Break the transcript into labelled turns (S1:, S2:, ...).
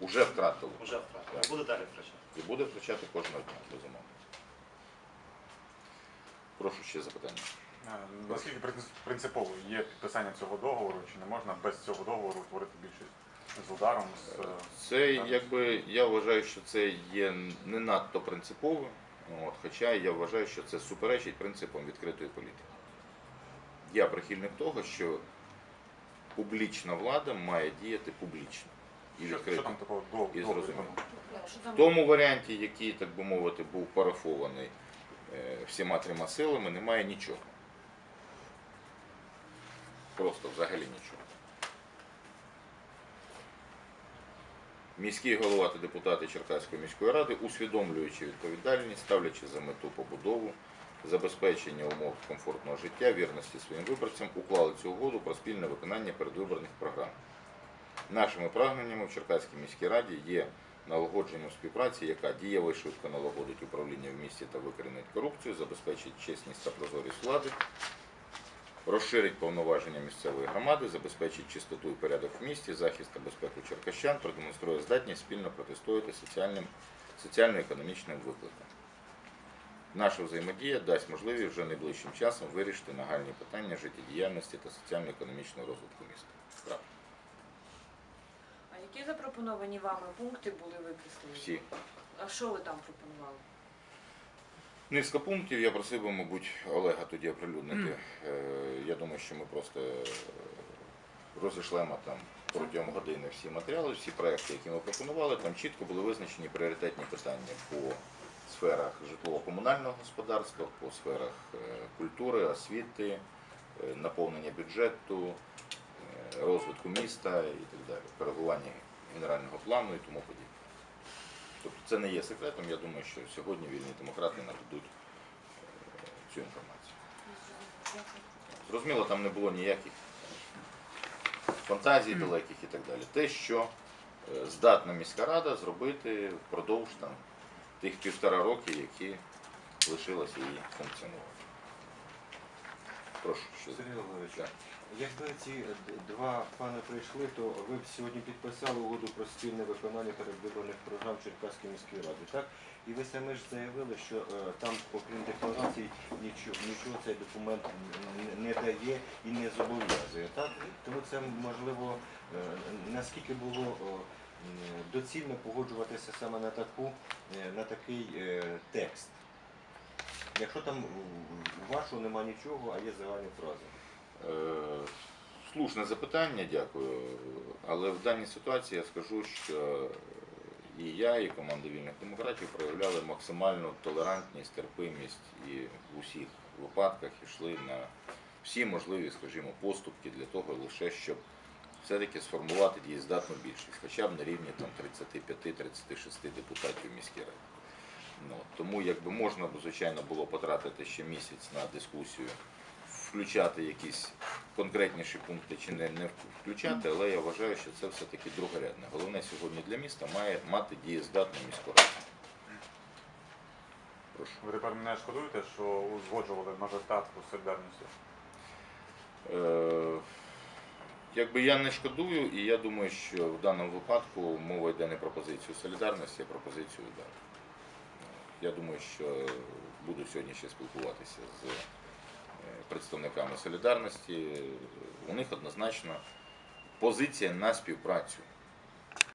S1: Уже втратило.
S2: Уже втратили.
S1: Так.
S2: Буде далі втрачати.
S1: І буде втрачати кожного дня, безумовно. Прошу ще запитання.
S3: Е, Наскільки принципово є підписання цього договору, чи не можна без цього договору створити більшість з ударом? З, е,
S1: Це якби я вважаю, що це є не надто принципово, от, хоча я вважаю, що це суперечить принципам відкритої політики. Я прихильник того, що публічна влада має діяти публічно і
S3: до,
S1: і зрозуміло. В тому варіанті, який, так би мовити, був парафований е, всіма трьома силами, немає нічого. Просто взагалі нічого. Міський голова та депутати Черкаської міської ради, усвідомлюючи відповідальність, ставлячи за мету побудову, забезпечення умов комфортного життя, вірності своїм виборцям, уклали цю угоду про спільне виконання передвиборних програм. Нашими прагненнями в Черкаській міській раді є налагодження співпраці, яка дієво і швидко налагодить управління в місті та викорінить корупцію, забезпечить чесність та прозорість влади, розширить повноваження місцевої громади, забезпечить чистоту і порядок в місті, захист та безпеку черкащан, продемонструє здатність спільно протистояти соціально-економічним викликам. Наша взаємодія дасть можливість вже найближчим часом вирішити нагальні питання життєдіяльності та соціально-економічного розвитку міста.
S4: Які запропоновані вами пункти були викреслені?
S1: Всі.
S4: А що ви там пропонували?
S1: Низка пунктів. Я просив би, мабуть, Олега тоді оприлюднити. Е, Я думаю, що ми просто е, розійшлемо там протягом години всі матеріали, всі проекти, які ми пропонували. Там чітко були визначені пріоритетні питання по сферах житлово-комунального господарства, по сферах е, культури, освіти, е, наповнення бюджету, е, розвитку міста і так далі, коригування генерального плану і тому подібне. Тобто це не є секретом. Я думаю, що сьогодні вільні демократи нададуть е, цю інформацію. Зрозуміло, там не було ніяких фантазій далеких і так далі. Те, що е, здатна міська рада зробити впродовж там, тих півтора роки, які лишилося її функціонувати. Прошу.
S5: Сергій Володимирович, якби ці два пани прийшли, то ви б сьогодні підписали угоду про спільне виконання передвиборних програм Черкаської міської ради, так? І ви самі ж заявили, що е, там, окрім декларацій, нічого, нічого цей документ не дає і не зобов'язує. Так? Тому це можливо е, наскільки було е, доцільно погоджуватися саме на таку е, на такий е, текст. Якщо там вашого нема нічого, а є загальні фрази.
S1: Е, Слушне запитання, дякую. Але в даній ситуації я скажу, що і я, і команда вільних демократів проявляли максимальну толерантність, терпимість і в усіх випадках йшли на всі можливі, скажімо, поступки для того лише, щоб все-таки сформувати дієздатну більшість, хоча б на рівні там 35-36 депутатів міській раді. Ну, тому якби можна, звичайно, було потратити ще місяць на дискусію, включати якісь конкретніші пункти чи не, не включати, але я вважаю, що це все-таки другорядне. Головне сьогодні для міста має мати дієздатну міську раду. Прошу.
S3: Ви тепер не шкодуєте, що узгоджували мажоритарку з солідарністю?
S1: Е, Якби я не шкодую, і я думаю, що в даному випадку мова йде не про позицію солідарності, а про позицію удару. Я думаю, що буду сьогодні ще спілкуватися з е, представниками солідарності. У них однозначно позиція на співпрацю.